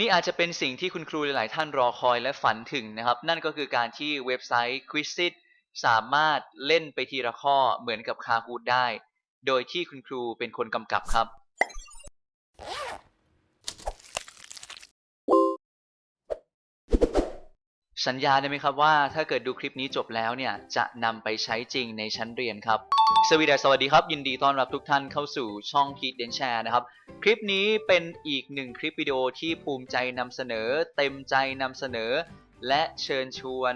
นี่อาจจะเป็นสิ่งที่คุณครูหลาย ๆ ท่านรอคอยและฝันถึงนะครับ นั่นก็คือการที่เว็บไซต์ Quizit สามารถเล่นไปทีละข้อเหมือนกับ Kahoot ได้ โดยที่คุณครูเป็นคนกำกับครับ สัญญาได้ไหมครับว่าถ้าเกิดดูคลิปนี้จบแล้วเนี่ยจะนำไปใช้จริงในชั้นเรียนครับ สวัสดีสวัสดีครับ ยินดีต้อนรับทุกท่านเข้าสู่ช่อง Kid Den Share นะครับ คลิปนี้เป็นอีกหนึ่งคลิปวิดีโอที่ภูมิใจนำเสนอ เต็มใจนำเสนอ และเชิญชวน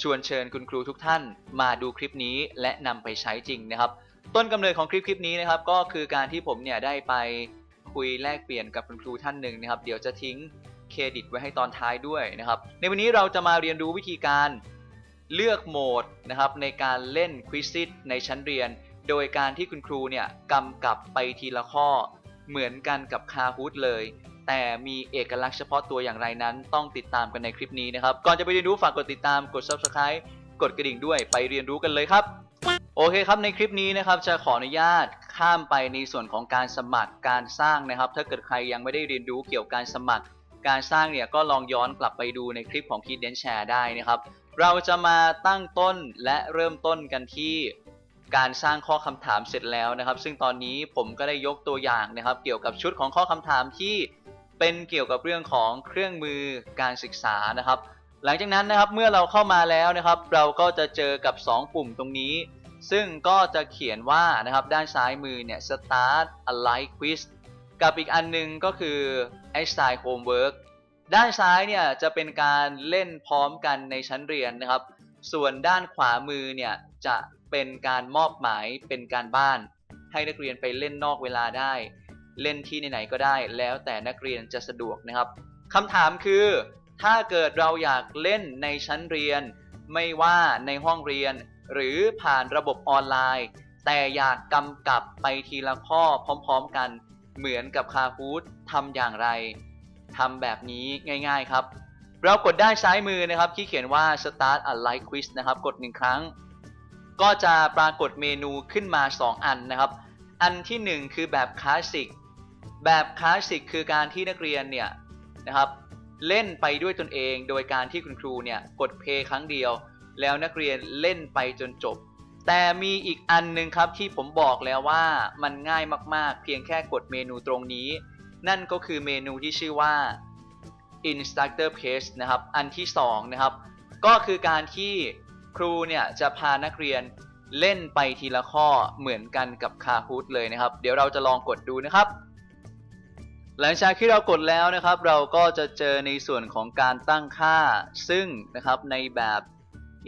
ชวนเชิญคุณครูทุกท่าน มาดูคลิปนี้และนำไปใช้จริงนะครับ ต้นกำเนิดของคลิปคลิปนี้นะครับก็คือการที่ผมเนี่ยได้ไปคุยแลกเปลี่ยนกับคุณครูท่านหนึ่งนะครับ เดี๋ยวจะทิ้ง เครดิตไว้ให้ตอนท้ายด้วยนะครับ ในวันนี้เราจะมาเรียนรู้วิธีการเลือกโหมดนะครับในการเล่นควิซิตในชั้นเรียน โดยการที่คุณครูเนี่ยกำกับไปทีละข้อ เหมือนกันกับคาฮูดเลย แต่มีเอกลักษณ์เฉพาะตัวอย่างไรนั้น ต้องติดตามกันในคลิปนี้นะครับ ก่อนจะไปเรียนรู้ฝากกดติดตามกด subscribe กดกระดิ่งด้วยไปเรียนรู้กันเลยครับโอเคครับในคลิปนี้นะครับจะขออนุญาตข้ามไปในส่วนของการสมัครการสร้างนะครับ ถ้าเกิดใครยังไม่ได้เรียนรู้เกี่ยวกับการสมัคร การสร้างเนี่ยก็ลองย้อนกลับไปดูในคลิปของ Kid Den Share ได้นะครับ เราจะมาตั้งต้นและเริ่มต้นกันที่การสร้างข้อคำถามเสร็จแล้วนะครับ ซึ่งตอนนี้ผมก็ได้ยกตัวอย่างนะครับ เกี่ยวกับชุดของข้อคำถามที่เป็นเกี่ยวกับเรื่องของเครื่องมือการศึกษานะครับ หลังจากนั้นนะครับเมื่อเราเข้ามาแล้วนะครับ เราก็จะเจอกับ 2 ปุ่มตรงนี้ ซึ่งก็จะเขียนว่านะครับด้านซ้ายมือเนี่ย start a live quiz กับอีกอันหนึงก็คือ Einstein Homework ด้านซ้ายเนี่ยจะเป็นการเล่นพร้อมกันในชั้นเรียนนะครับ ส่วนด้านขวามือเนี่ยจะเป็นการมอบหมายเป็นการบ้าน ให้นักเรียนไปเล่นนอกเวลาได้ เล่นที่ไหนๆก็ได้ แล้วแต่นักเรียนจะสะดวกนะครับคำถามคือ ถ้าเกิดเราอยากเล่นในชั้นเรียน ไม่ว่าในห้องเรียน หรือผ่านระบบออนไลน์ แต่อยากกำกับไปทีละข้อพร้อม ๆ กัน เหมือนกับคาฮูดทำอย่างไรทำแบบนี้ง่าย ๆ ครับ เรากดด้านซ้ายมือนะครับ ที่เขียนว่า start a live quiz นะครับ กดหนึ่งครั้ง ก็จะปรากฏเมนูขึ้นมา 2 อันนะครับ อันที่ 1 คือแบบคลาสสิกแบบคลาสสิกคือการที่นักเรียนเนี่ยนะครับเล่นไปด้วยตนเอง โดยการที่คุณครูเนี่ยกดเพลย์ครั้งเดียว แล้วนักเรียนเล่นไปจนจบ แต่มีอีกอันหนึงครับที่ผมบอกแล้วว่ามันง่ายมากๆ เพียงแค่กดเมนูตรงนี้ นั่นก็คือเมนูที่ชื่อว่า instructor page นะครับ อันที่2นะครับ ก็คือการที่ครูเนี่ยจะพานักเรียนเล่นไปทีละข้อเหมือนกันกับ Kahoot เลยนะครับ เดี๋ยวเราจะลองกดดูนะครับ หลังจากที่เรากดแล้วนะครับ เราก็จะเจอในส่วนของการตั้งค่า ซึ่งนะครับในแบบ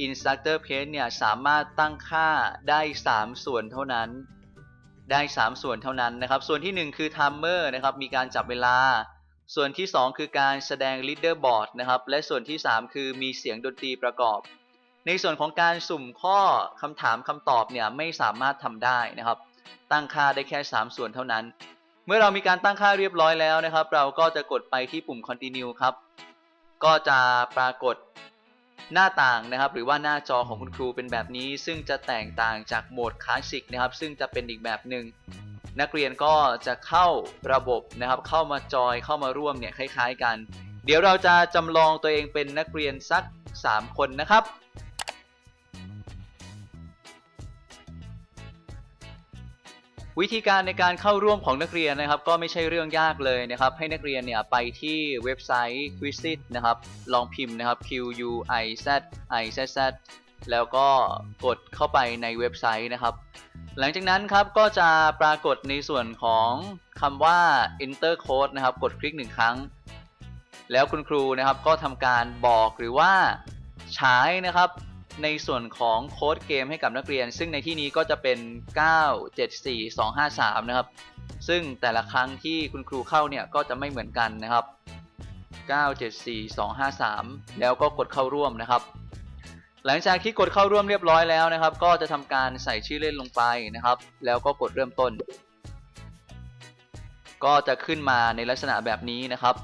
instructor page เนี่ยสามารถตั้งค่าได้ 3 ส่วนเท่านั้น ได้ 3 ส่วนเท่านั้นนะครับ ส่วนที่ 1 คือ timer นะครับมีการจับเวลา ส่วนที่ 2 คือการแสดง leaderboard นะครับ และส่วนที่ 3 คือมีเสียงดนตรีประกอบ ในส่วนของการสุ่มข้อคำถามคำตอบเนี่ยไม่สามารถทำได้นะครับ ตั้งค่าได้แค่ 3 ส่วนเท่านั้น เมื่อเรามีการตั้งค่าเรียบร้อยแล้วนะครับ เราก็จะกดไปที่ปุ่ม continue ครับ ก็จะปรากฏ หน้าต่างนะครับหรือว่าหน้าจอของคุณครูเป็นแบบนี้ ซึ่งจะแตกต่างจากโหมดคลาสสิกนะครับซึ่งจะเป็นอีกแบบหนึ่งนักเรียนก็จะเข้าระบบนะครับ เข้ามาจอยเข้ามาร่วมเนี่ยคล้าย ๆ กัน เดี๋ยวเราจะจำลองตัวเองเป็นนักเรียนสัก 3 คนนะครับ วิธีการในการเข้าร่วมของนักเรียนนะครับ ก็ไม่ใช่เรื่องยากเลยนะครับ ให้นักเรียนเนี่ยไปที่เว็บไซต์ Quizit นะครับ ลองพิมพ์นะครับ Q U I Z I Z Z แล้วก็กดเข้าไปในเว็บไซต์นะครับ หลังจากนั้นครับก็จะปรากฏในส่วนของคำว่า enter code นะครับ กดคลิกหนึ่งครั้ง แล้วคุณครูนะครับก็ทำการบอกหรือว่าฉายนะครับ ในส่วนของโค้ดเกมให้กับนักเรียน ซึ่งในที่นี้ก็จะเป็น 974253 นะครับ ซึ่งแต่ละครั้งที่คุณครูเข้าเนี่ยก็จะไม่เหมือนกันนะครับ 974253 แล้วก็กดเข้าร่วมนะครับ หลังจากที่กดเข้าร่วมเรียบร้อยแล้วนะครับ ก็จะทำการใส่ชื่อเล่นลงไปนะครับ แล้วก็กดเริ่มต้น ก็จะขึ้นมาในลักษณะแบบนี้นะครับ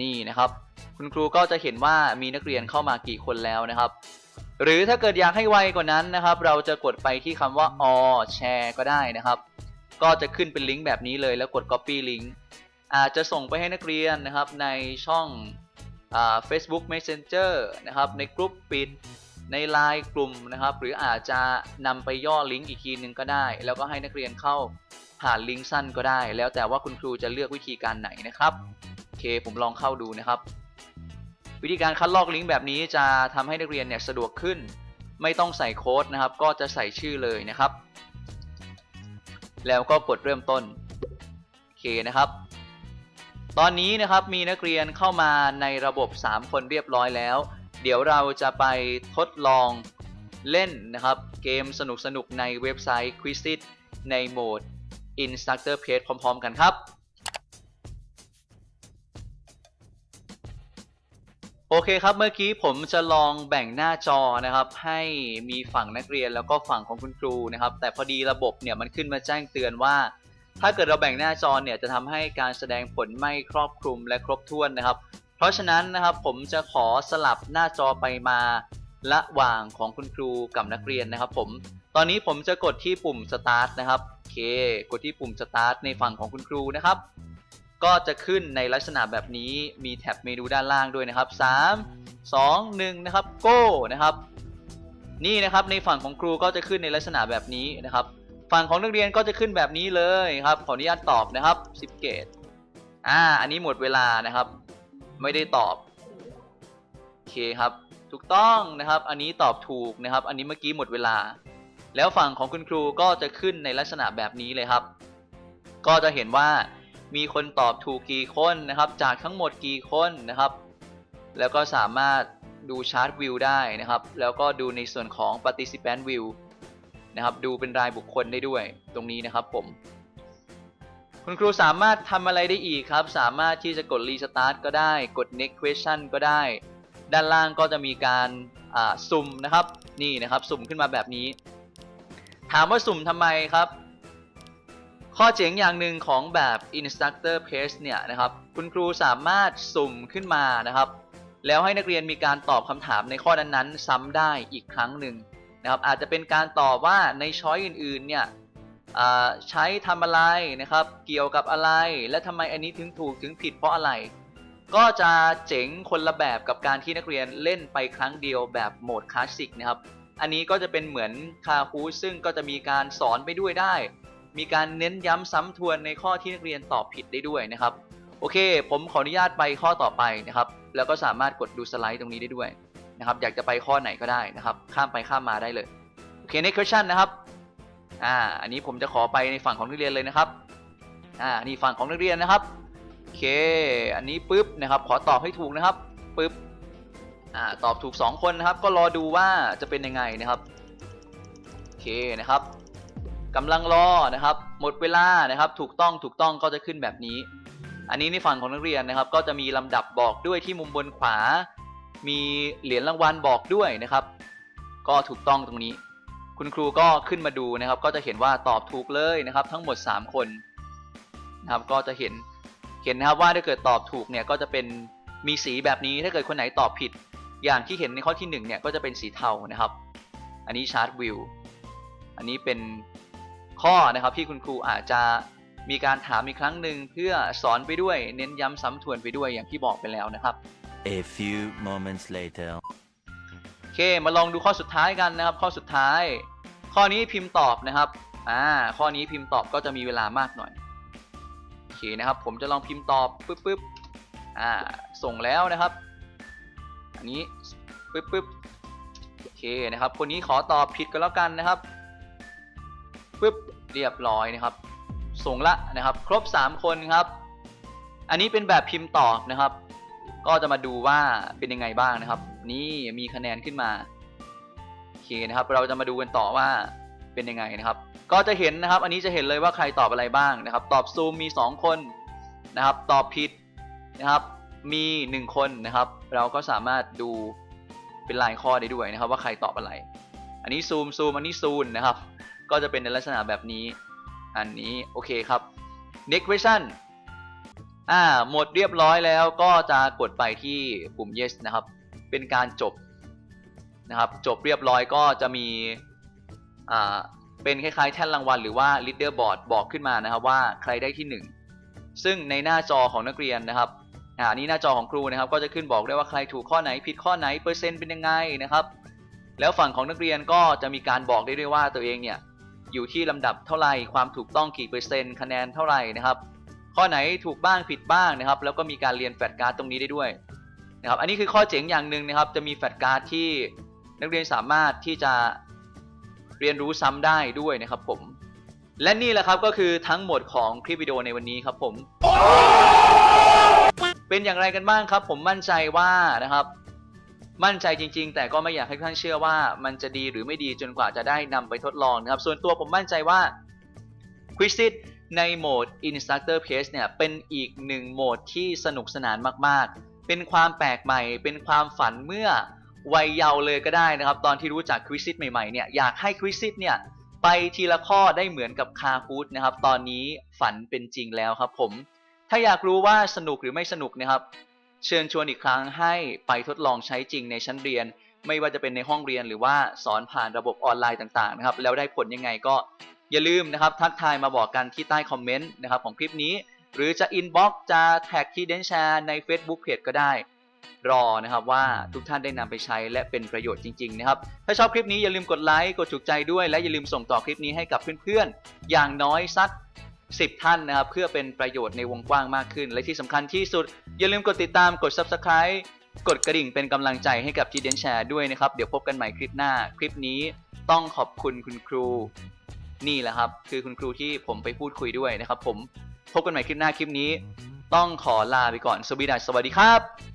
นี่นะครับ คุณครูก็จะเห็นว่ามีนักเรียนเข้ามากี่คนแล้วนะครับ หรือถ้าเกิดอยากให้ไวกว่านั้นนะครับ เราจะกดไปที่คำว่า all share ก็ได้นะครับ ก็จะขึ้นเป็นลิงก์แบบนี้เลยแล้วกด copy link อาจจะส่งไปให้นักเรียนนะครับในช่องอ Facebook Messenger นะครับในกลุ่มปิดในไลน์กลุ่มนะครับ หรืออาจจะนำไปย่อลิงก์อีกทีหนึ่งก็ได้ แล้วก็ให้นักเรียนเข้าผ่านลิงก์สั้นก็ได้ แล้วแต่ว่าคุณครูจะเลือกวิธีการไหนนะครับโอเคผมลองเข้าดูนะครับ วิธีการคัดลอกลิงก์แบบนี้จะทำให้นักเรียนเนี่ยสะดวกขึ้น ไม่ต้องใส่โค้ดนะครับ ก็จะใส่ชื่อเลยนะครับ แล้วก็กดเริ่มต้นโอเคนะครับ ตอนนี้นะครับมีนักเรียนเข้ามาในระบบ 3 คนเรียบร้อยแล้ว เดี๋ยวเราจะไปทดลองเล่นนะครับ เกมสนุกๆในเว็บไซต์ Quizit ในโหมด Instructor Page พร้อม ๆ กันครับ โอเคครับเมื่อกี้ผมจะลองแบ่งหน้าจอนะครับ ให้มีฝั่งนักเรียนแล้วก็ฝั่งของคุณครูนะครับ แต่พอดีระบบเนี่ยมันขึ้นมาแจ้งเตือนว่า ถ้าเกิดเราแบ่งหน้าจอเนี่ยจะทำให้การแสดงผลไม่ครอบคลุมและครบถ้วนนะครับ เพราะฉะนั้นนะครับผมจะขอสลับหน้าจอไปมาระหว่างของคุณครูกับนักเรียนนะครับ ผม ตอนนี้ผมจะกดที่ปุ่ม start นะครับโอเค กดที่ปุ่ม start ในฝั่งของคุณครูนะครับ ก็จะขึ้นในลักษณะแบบนี้มีแท็บเมนูด้านล่างด้วยนะครับ 3 2 1 นะครับ go นะครับนี่นะครับในฝั่งของครูก็จะขึ้นในลักษณะแบบนี้นะครับ ฝั่งของนักเรียนก็จะขึ้นแบบนี้เลยครับขออนุญาตตอบนะครับ10เกตอ่าอันนี้หมดเวลานะครับ ไม่ได้ตอบโอเคครับถูกต้องนะครับ อันนี้ตอบถูกนะครับ อันนี้เมื่อกี้หมดเวลา แล้วฝั่งของคุณครูก็จะขึ้นในลักษณะแบบนี้เลยครับ ก็จะเห็นว่า มีคนตอบถูกกี่คนนะครับ จากทั้งหมดกี่คนนะครับ แล้วก็สามารถดูชาร์ตวิวได้นะครับ แล้วก็ดูในส่วนของ participant view นะครับ ดูเป็นรายบุคคลได้ด้วยตรงนี้นะครับผม คุณครูสามารถทำอะไรได้อีกครับ สามารถที่จะกด restart ก็ได้ กด next question ก็ได้ ด้านล่างก็จะมีการสุ่มนะครับ นี่นะครับ สุ่มขึ้นมาแบบนี้ ถามว่าสุ่มทำไมครับ ข้อเจ๋งอย่างหนึ่งของแบบ instructor page เนี่ยนะครับ คุณครูสามารถสุ่มขึ้นมานะครับ แล้วให้นักเรียนมีการตอบคำถามในข้อนั้นๆ ซ้ำได้อีกครั้งหนึ่งนะครับ อาจจะเป็นการตอบว่าในช้อยอื่นๆ เนี่ยใช้ทำอะไรนะครับ เกี่ยวกับอะไร และทำไมอันนี้ถึงถูกถึงผิดเพราะอะไร ก็จะเจ๋งคนละแบบกับการที่นักเรียนเล่นไปครั้งเดียวแบบโหมดคลาสสิกนะครับ อันนี้ก็จะเป็นเหมือนคาฮูซึ่งก็จะมีการสอนไปด้วยได้ มีการเน้นย้ำซ้ำทวนในข้อที่นักเรียนตอบผิดได้ด้วยนะครับ โอเค ผมขออนุญาตไปข้อต่อไปนะครับ แล้วก็สามารถกดดูสไลด์ตรงนี้ได้ด้วยนะครับ อยากจะไปข้อไหนก็ได้นะครับ ข้ามไปข้ามมาได้เลย โอเค next question นะครับ อ่า อันนี้ผมจะขอไปในฝั่งของนักเรียนเลยนะครับ อ่า นี่ฝั่งของนักเรียนนะครับ โอเค อันนี้ปุ๊บนะครับ ขอตอบให้ถูกนะครับปุ๊บ อ่า ตอบถูก 2 คนนะครับ ก็รอดูว่าจะเป็นยังไงนะครับ โอเคนะครับ กำลังรอนะครับ หมดเวลานะครับ ถูกต้องถูกต้องก็จะขึ้นแบบนี้ อันนี้ในฝั่งของนักเรียนนะครับ ก็จะมีลำดับบอกด้วยที่มุมบนขวา มีเหรียญรางวัลบอกด้วยนะครับ ก็ถูกต้องตรงนี้ คุณครูก็ขึ้นมาดูนะครับ ก็จะเห็นว่าตอบถูกเลยนะครับ ทั้งหมด 3 คนนะครับ ก็จะเห็นเห็นนะครับว่าถ้าเกิดตอบถูกเนี่ยก็จะเป็นมีสีแบบนี้ถ้าเกิดคนไหนตอบผิด อย่างที่เห็นในข้อที่1เนี่ยก็จะเป็นสีเทานะครับ อันนี้ชาร์ตวิวอันนี้เป็น ข้อนะครับที่คุณครูอาจจะมีการถามอีกครั้งหนึ่งเพื่อสอนไปด้วยเน้นย้ำซ้ำทวนไปด้วยอย่างที่บอกไปแล้วนะครับ A few moments later. โอเคมาลองดูข้อสุดท้ายกันนะครับ ข้อสุดท้าย ข้อนี้พิมพ์ตอบนะครับอ่าข้อนี้พิมพ์ตอบก็จะมีเวลามากหน่อยโอเคนะครับ ผมจะลองพิมพ์ตอบปึ๊บปึ๊บอ่าส่งแล้วนะครับ อันนี้ปึ๊บปึ๊บโอเคนะครับ คนนี้ขอตอบผิดก็แล้วกันนะครับ ปึ๊บเรียบร้อยนะครับส่งละนะครับ ครบ 3 คนครับ อันนี้เป็นแบบพิมพ์ตอบนะครับ ก็จะมาดูว่าเป็นยังไงบ้างนะครับ นี่มีคะแนนขึ้นมาโอเคนะครับ เราจะมาดูกันต่อว่าเป็นยังไงนะครับ ก็จะเห็นนะครับ อันนี้จะเห็นเลยว่าใครตอบอะไรบ้างนะครับ ตอบซูมมี 2 คนนะครับ ตอบผิดนะครับ มี 1 คนนะครับ เราก็สามารถดูเป็นลายข้อได้ด้วยนะครับ ว่าใครตอบอะไร อันนี้ซูมซูมอันนี้ซูนนะครับ ก็จะเป็นในลักษณะแบบนี้ อันนี้โอเคครับ next question อ่าหมดเรียบร้อยแล้วก็จะกดไปที่ปุ่ม yes นะครับ เป็นการจบนะครับ จบเรียบร้อยก็จะมีอ่าเป็นคล้ายๆแท่นรางวัลหรือว่า leaderboard บอกขึ้นมานะครับว่าใครได้ที่ซึ่งในหน้าจอของนักเรียนนะครับอ่านี่หน้าจอของครูนะครับ ก็จะขึ้นบอกได้ว่าใครถูกข้อไหนผิดข้อไหนเปอร์เซ็นต์เป็นยังไงนะครับ แล้วฝั่งของนักเรียนก็จะมีการบอกได้ด้วยว่าตัวเองเนี่ย อยู่ที่ลำดับเท่าไหร่ความถูกต้องกี่เปอร์เซ็นต์คะแนนเท่าไหร่นะครับ ข้อไหนถูกบ้างผิดบ้างนะครับ แล้วก็มีการเรียนแฟลชการ์ดตรงนี้ได้ด้วยนะครับอันนี้คือข้อเจ๋งอย่างหนึ่งนะครับ จะมีแฟลชการ์ดที่นักเรียนสามารถที่จะเรียนรู้ซ้ำได้ด้วยนะครับผม และนี่แหละครับก็คือทั้งหมดของคลิปวิดีโอในวันนี้ครับผม เป็นอย่างไรกันบ้างครับ ผมมั่นใจว่านะครับ มั่นใจจริง ๆ แต่ก็ไม่อยากให้ท่านเชื่อว่ามันจะดีหรือไม่ดีจนกว่าจะได้นำไปทดลองนะครับ ส่วนตัวผมมั่นใจว่า q u i z i t ในโหมด Instructor Page เนี่ยเป็นอีกหนึ่งโหมดที่สนุกสนานมากๆ เป็นความแปลกใหม่ เป็นความฝันเมื่อวัยเยาว์เลยก็ได้นะครับ ตอนที่รู้จัก q u i z i t ใหม่ๆเนี่ยอยากให้ q u i z i t เนี่ยไปทีละข้อได้เหมือนกับคาฮูดนะครับ ตอนนี้ฝันเป็นจริงแล้วครับผม ถ้าอยากรู้ว่าสนุกหรือไม่สนุกนะครับ เชิญชวนอีกครั้งให้ไปทดลองใช้จริงในชั้นเรียน ไม่ว่าจะเป็นในห้องเรียนหรือว่าสอนผ่านระบบออนไลน์ต่างๆนะครับแล้วได้ผลยังไงก็อย่าลืมนะครับทักทายมาบอกกันที่ใต้คอมเมนต์นะครับของคลิปนี้ หรือจะอินบ็อกจะแท็กที่เดนแชร์ใน Facebook Page ก็ได้ รอนะครับว่าทุกท่านได้นำไปใช้และเป็นประโยชน์จริงๆนะครับถ้าชอบคลิปนี้อย่าลืมกดไลค์กดถูกใจด้วย และอย่าลืมส่งต่อคลิปนี้ให้กับเพื่อนๆอย่างน้อยสัก 10 ท่านนะครับ เพื่อเป็นประโยชน์ในวงกว้างมากขึ้น และที่สำคัญที่สุด อย่าลืมกดติดตามกด Subscribe กดกระดิ่งเป็นกำลังใจให้กับทีเดนแชร์ด้วยนะครับ เดี๋ยวพบกันใหม่คลิปหน้า คลิปนี้ต้องขอบคุณคุณครู นี่แหละครับ คือคุณครูที่ผมไปพูดคุยด้วยนะครับ ผมพบกันใหม่คลิปหน้าคลิปนี้ ต้องขอลาไปก่อนสวัสดีครับ